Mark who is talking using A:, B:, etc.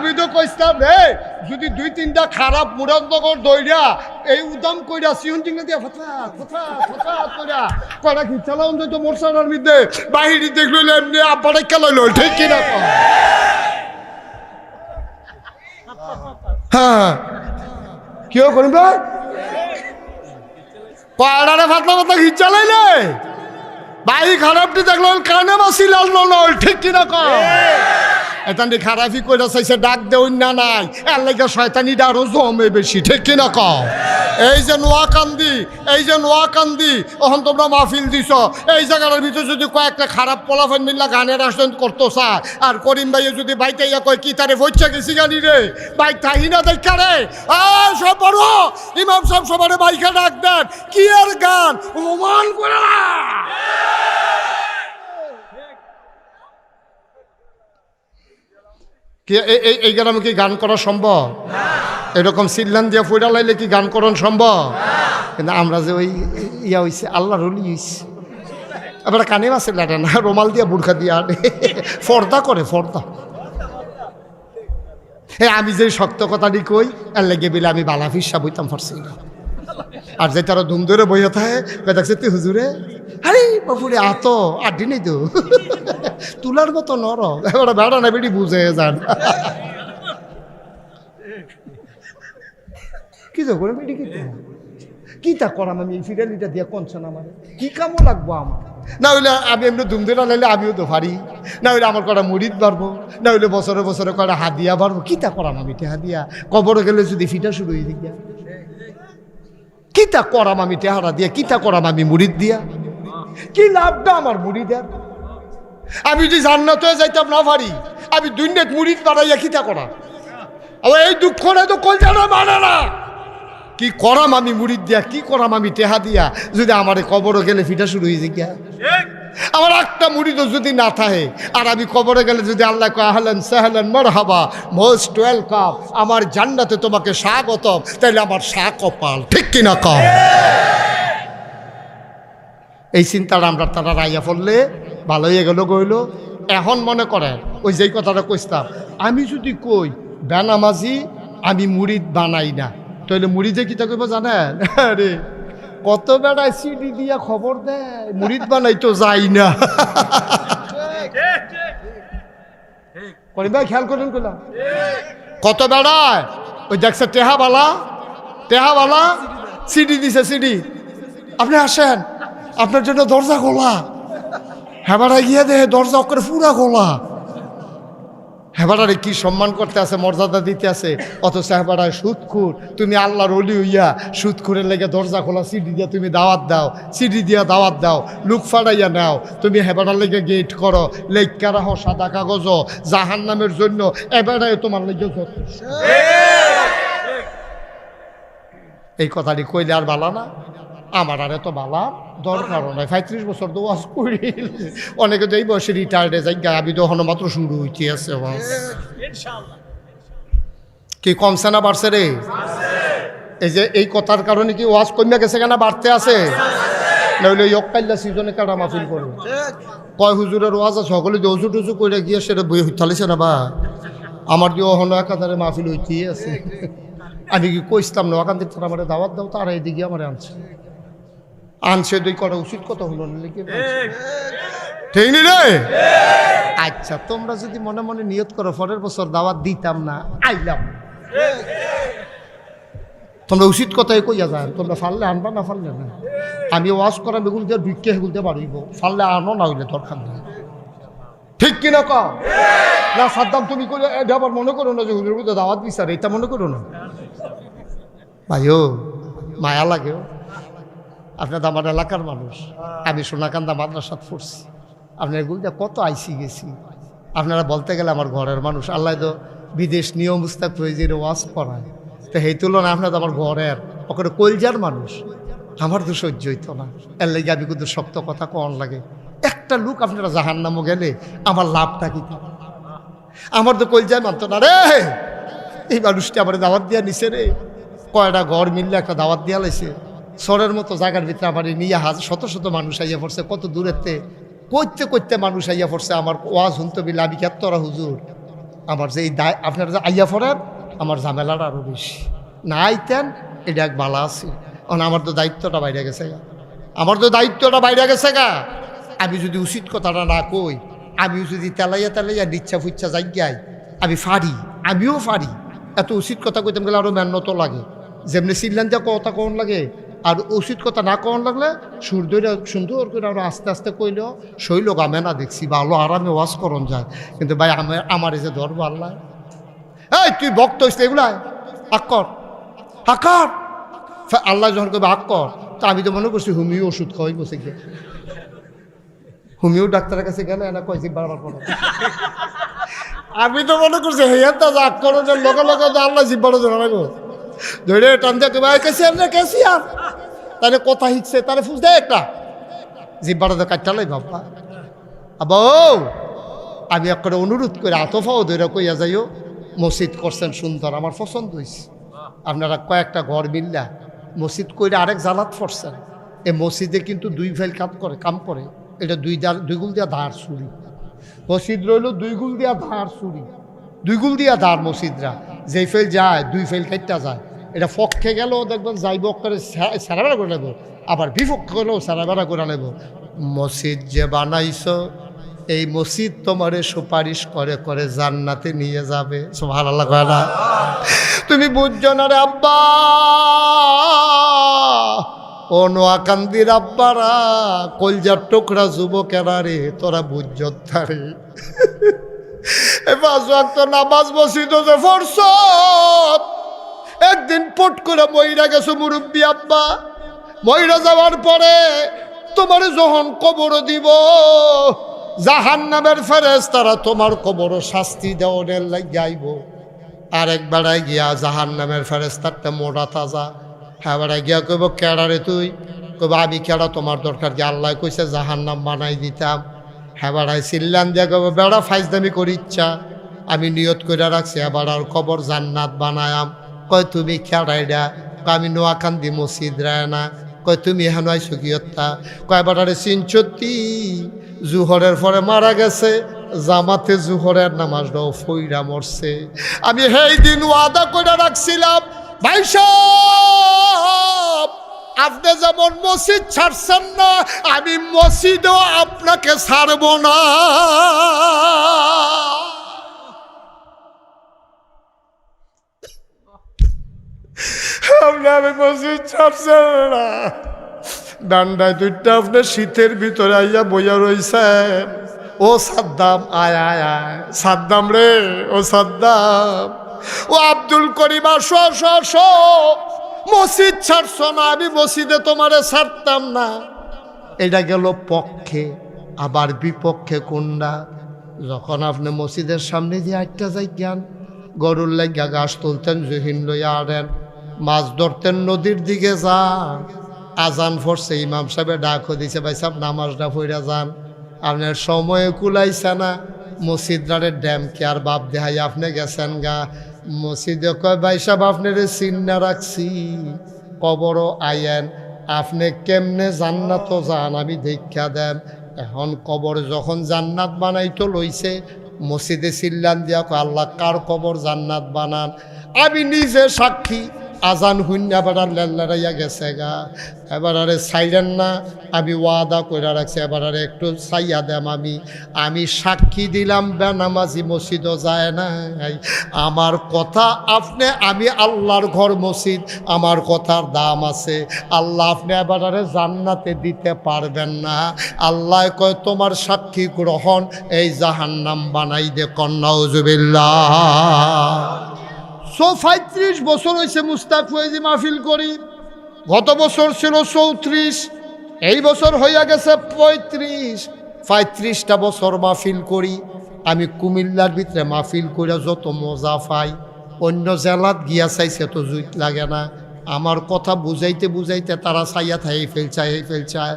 A: আমি তো কইতাম রে যদি দুই তিনটা খারাপ মুরাদনগর দইরা এই উদাম কইরা সিহন চিংড়া দিয়া ফথা ফথা ফথা কইরা কয়টা কি চালাম তো মোরসার মধ্যে, বাহিরে দেখল এমনি আব্বারে খেলাইলো ঠিক কিনা কও? হ্যাঁ কেউ করিম ভাই? পাড়ারে ফাতলা ফাতলা ঘিচালাইলে ভাই খারাপটি দেখল, কানে বাসি লাল নল ঠিক কিনা কম এতান্ডি খারাপই কইরা চাইছে, ডাক দেউন না নাই। এর লাগে শয়তানিটা আরও জমে বেশি, ঠিক কিনা কম এই যে নোয়াকান্দি এই যে নোয়াকান্দি ওখান তোমরা মাহফিল দিছ। এই জায়গাটার ভিতরে যদি কয়েকটা খারাপ পোলাফেন মিল্লা গানের আসন করতো চা, আর করিম ভাইয়ে যদি বাইতে ইয়া কয়, কি তারে বইচা গেছি গানি রে? বাইক থাকি না দেখা রে? সব বড় ইমাম সব সবার বাইকে ডাক দেন। কি আর গান? ওমান করে। কি এই- এই গ্রামে কি গান করা সম্ভব? এরকম সিল্লান দিয়া ফুইরা লাইলে কি গান করন সম্ভব? কিন্তু আমরা যে ওই ইয়া হইছে, আল্লাহ রলি হইছে। এবার কানে আছে লাটা না? রোমাল দিয়া বুড়খা দিয়া ফর্দা করে, ফর্দা। এ, আমি যে শক্ত কথাটি কই, এর লেগে বিলে আমি বালা ফিসা বইতাম পারছি না আর যে তারা ধুম ধরে বইয়া থাকে, কয়ে দেখছে তুই হুজুরে, আরে বাপুরে আত আড্ডি নেই তো। তুলার মতো নরম। এবার বেড়া না, বেড়ি বুঝে যান। কি তো করে বেড়ি কি কি তা করাম আমি, এই ফিরালিটা দিয়ে কনছেন আমার? কি কামও লাগবো আমার? না হইলে আমি এমনি ধুমধুরা লাইলে আমিও তো পারি না হইলে আমার কটা মুড়িদ বাড়বো। না হইলে বছরে বছরে কটা হাদিয়া বাড়বো। কি তা করাম আমি হাদিয়া? কবরে গেলে যদি ফিটা শুরু হয়ে দিকে কিতা করাম আমি টেহারা দিয়া, কিতা করাম আমি মুড়িদ দিয়া? কি লাভটা আমার মুড়িদের? আমি যদি জান্নাত হয়ে যাইতাম না পারি আমি দুনিয়াত মুড়িদ বাড়াইয়া কিতা করা আর এই দুঃখটা তো কলজানা মানে না। কি করাম আমি মুড়িদ দিয়া, কি করাম আমি টেহা দিয়া, যদি আমার কবরও গেলে ফিটা শুরু হয়ে যায় গিয়া। আমার একটা মুড়িদও যদি না থাকে, আর আমি কবরে গেলে যদি আল্লাহ কাহলেন সাহলেন মর হাবা মোস্ট ওয়েলকাম, আমার জান্নাতে তোমাকে স্বাগতম, তাইলে আমার সা কপাল ঠিক কিনা কম এই চিন্তাটা আমরা তারা রাইয়া পড়লে ভালো হয়ে গেল গইল এখন মনে করেন, ওই যেই কথাটা কইতাম আমি যদি কই, বেনামাজি, আমি মুড়িদ বানাই না তাহলে মুড়িদে কিতা কইব জানেন? আরে কত বেড়ায় সিডি দিয়া খবর দেয় মুড়িদ বানাই তো যাই না। খেয়াল করেন কইলাম। কত বেড়ায় ওই দেখছে টেহাবালা টেহাবালা সিডি দিছে সিডি আপনি আসেন, আপনার জন্য দরজা খোলা। হেবারা গিয়ে দেখে দরজা করে পুরা খোলা। হেবারারে কি সম্মান করতে আছে মর্যাদা দিতে আছে? অথচ হেবারায় সুদখুর তুমি আল্লাহর অলি হইয়া সুদখুরের লেগে দরজা খোলা সিডি দিয়া তুমি দাওয়াত দাও সিডি দিয়া দাওয়াত দাও লুক ফাড়াইয়া নাও। তুমি হেবারার লেগে গেট করো লেখা রাখো সাদা কাগজ জাহান নামের জন্য এবারে তোমার লেগে যথেষ্ট। এই কথাটি কইলে আর বালা না। আমার আর এত বালা দরকারও নাই। পঁয়ত্রিশ বছর তো ওয়াজ করি অনেকে তো এই বয়সে রিটায়ার্ডে যাই আমি তো মাত্র শুরু হইতে আছে ওয়াজ। কি কমছে না বাড়ছে রে? এই যে এই কথার কারণে কি ওয়াজ কমে গেছে কেন, বাড়তে আছে? নইলে ইয়কাইল্লা সিজনে কাটা মাফিল করে। কয় হুজুরের ওয়াজ আছে, সকলে যে অজু টুজু করে গিয়ে সেটা বই হইতালিছে না বা? আমার দিয়ে হনো একাধারে মাহফিল হইতেই আছে? আমি কি কইসলাম না ওখান থেকে আমার দাওয়াত দাও, তারা এদিকে আমার আনছে। আনছে দুই করা উচিত কথা হলো না লিখে ঠিক নি রে? আচ্ছা তোমরা যদি মনে মনে নিয়ত করো পরের বছর দাওয়াত দিতাম না আইলাম। তোমরা উচিত কথাই কইয়া যায় তোমরা ফাললে আনবা না ফাললে না? আমি ওয়াশ করা বেগুন দিয়ে ভিক্ষে হেগুল দিয়ে বাড়িব ফাললে আনো না হইলে দরকার নেই ঠিক কিনা কও? না সাদ্দাম তুমি করে এটা আবার মনে করো না যে হুজুর দাওয়াত বিচারে এটা মনে করো না? ভাইও মায়া লাগেও আপনার আমার এলাকার মানুষ। আমি সোনাকান্দা মাদ্রাসাত পড়ছি। আপনার দিয়ে কত আইসি গেছি। আপনারা বলতে গেলে আমার ঘরের মানুষ। আল্লাহ তো বিদেশ নিয়ম মুস্তাক প্রয়োজনে ওয়াজ করায়। তো সেই তুলনায় আপনার আমার ঘরের ওখানে কলজার মানুষ। আমার তো সহ্য হইতো না। এর লেগে আমি কিন্তু শক্ত কথা কন লাগে। একটা লোক আপনারা জাহান নামও গেলে আমার লাভটা কি? আমার তো কলজায় মানতো না রে। এই মানুষটা আমার দাওয়াত দিয়া নিছে রে। কয়টা ঘর মিললে একটা দাওয়াত দিয়া লাইছে। সরের মতো জায়গার ভিতরে আমার নিয়ে হাজ শত শত মানুষ আইয়া পড়ছে, কত দূরেতে করতে করতে মানুষ আইয়া পড়ছে, আমার ওয়াজ শুনতে বিলে আমি কেতরা হুজুর? আমার যে এই দায় আপনারা যে আইয়া পড়েন, আমার ঝামেলাটা আরও বেশি। না আইতেন, এটা এক বালা আছে। কারণ আমার তো দায়িত্বটা বাইরে গেছে গা। আমার তো দায়িত্বটা বাইরে গেছে গা। আমি যদি উচিত কথাটা না কই, আমিও যদি তেলাইয়া তেলাইয়া নিচ্ছা ফুচ্ছা যাই আমি ফারি আমিও ফারি এত উচিত কথা কইতাম গেলে আরও মেহনত লাগে। যেমনি সিল্লান যা কথা কখন লাগে আর উচিত কথা না কখন লাগলে সূর্যটা সুন্দর করে আরও আস্তে আস্তে কইলেও শৈল গামে না দেখছি বা ভালো আরামে ওয়াশ করন যায়। কিন্তু ভাই আমার আমার এই যে ধরবো আল্লাহ। এই, তুই ভক্ত হইস এগুলাই আকর আকার আল্লাহ যখন কবে আকর তা আমি তো মনে করছি হুমিও ওষুধ খাওয়াই বসে গিয়ে। হুমিও ডাক্তারের কাছে গেলে এনা কয়েছি বারবার পড়া আমি তো মনে করছি হেয়ার তা যা করো যে লগে লগে তো আল্লাহ জিব্বারও জানাব ধরে টান দিয়ে কবে কেসি আর কেসি আর তাহলে কথা হিচ্ছে তাহলে ফুস দেয় একটা। জিব্বারও তো কাটটালাই বাবা আবা ও, আমি একটা অনুরোধ করে আতফাও ধরে কইয়া যাইও, মসজিদ করছেন সুন্দর, আমার পছন্দ হয়েছে আপনারা কয়েকটা ঘর মিল্লা মসজিদ কইরে আরেক জালাত পড়ছেন এই মসজিদে কিন্তু দুই ফেল কাম করে কাম করে। এটা দুই দুই গুল দিয়া ধার চুরি। মসজিদ রইল দুই গুল দিয়া ধার চুরি। দুই গুল দিয়া ধার মসজিদরা। যেই ফেল যায়, দুই ফেল কাইটটা যায়। এটা পক্ষে গেলেও দেখবেন যাইব করে সারাবেড়া করে নেব, আবার বিপক্ষে গেলেও সারাবেড়া করে নেব। মসজিদ যে বানাইছো, এই মসজিদ তোমারে সুপারিশ করে করে জান্নাতে নিয়ে যাবে। ভালো লাগবে না? তুমি বুঝছ না রে আব্বা? ও নোয়াকান্দির আব্বারা, কলজার টুকরা যুবকেরা রে, তোরা বুঝছত তারে এবার নামাজ মসজিদ যে ফরস একদিন পট করে মহিলা গেছো মুরব্বী আব্বা। মহিলা যাওয়ার পরে তোমার যখন কবর দিব জাহান নামের ফেরেস তারা তোমার কবর শাস্তি দেওয়ার যাইব আর গিয়া জাহান নামের ফেরেস তারটা মোটা তাজা। হ্যাঁ গিয়া কইব কেড়ারে তুই? কইব, আমি কেড়া তোমার দরকার? কি আল্লাহ কইছে জাহান নাম বানাই দিতাম। হ্যাঁ বাড়াই চিল্লান দিয়া কইব, বেড়া ফাইজদামি করি ইচ্ছা আমি নিয়ত করে রাখছি, এবার আর কবর জান্নাত বানায়াম। কয়, তুমি খেড়াইডা আমি নোয়াকান্দি মসজিদ রায় না কয়, তুমি হেন আইসো কিয়ত্তা কয়, বাটারে চিনচত্তি জুহরের পরে মারা গেছে। জামাতে জুহরের নামাজটাও ফইরা মরছে। আমি সেই দিন ওয়াদা করে রাখছিলাম, ভাই আপনি যেমন মসজিদ ছাড়ছেন না, আমি মসজিদও আপনাকে ছাড়ব না। আপনি আমি মসজিদ ছাড়ছেন না ডান্ডায় দুইটা আপনার শীতের ভিতরে আইয়া বইয়া রইছেন। ও সাদ্দাম, আয় আয় আয়। সাদ্দাম রে, ও সাদ্দাম। ও আব্দুল করিম, আসো আসো আসো। মসজিদ ছাড়ছো না, আমি মসজিদে তোমারে ছাড়তাম না। এটা গেল পক্ষে। আবার বিপক্ষে কোনটা? যখন আপনি মসজিদের সামনে দিয়ে আটটা যাই জ্ঞান গরুর লাগিয়া গাছ তুলতেন, জহিন লইয়া আনেন। মাছ ধরতেন নদীর দিকে যান। আজান ফরছে, ইমাম সাহেবে ডাকও দিছে, ভাই সাহেব নামাজটা ফইরা যান। আপনার সময়ে কুলাইছে না। মসজিদারে ড্যাম কে আর বাপ দেহাই, আপনি গেছেন গা? মসজিদে কয়, ভাই সাহেব, আপনার চিন্না রাখছি। কবরও আইয়েন। আপনি কেমনে জান্নাত যান, আমি দীক্ষা দেন। এখন কবর যখন জান্নাত বানাইতো লইছে, মসজিদে চিল্লান দিয়া আল্লাহ, কার কবর জান্নাত বানান? আমি নিজে সাক্ষী। আজান শূন্য এবার আর গেছে গা। এবার আরে সাইলেন না, আমি ওয়াদা করে রাখছি, এবার আরে একটু সাইয়া দেম আমি। আমি সাক্ষী দিলাম, বেনামাজি মসজিদও যায় না আমার কথা আপনি, আমি আল্লাহর ঘর মসজিদ, আমার কথার দাম আছে। আল্লাহ আপনি এবার আরে জান্নাতে দিতে পারবেন না। আল্লাহ কয়, তোমার সাক্ষী গ্রহণ এই জাহান্নাম বানাই দে কন্যা সো পঁয়ত্রিশ বছর হয়েছে মুস্তাক ফয়েজি মাহফিল করি। গত বছর ছিল চৌত্রিশ, এই বছর হইয়া গেছে পঁয়ত্রিশ। পঁয়ত্রিশটা বছর মাহফিল করি, আমি কুমিল্লার ভিতরে মাহফিল করিয়া যত মজা পাই, অন্য জেলাত গিয়া চাইছে তো জুইত লাগে না। আমার কথা বুঝাইতে বুঝাইতে তারা চাইয়া থাই ফেলচায় এই ফেলচায়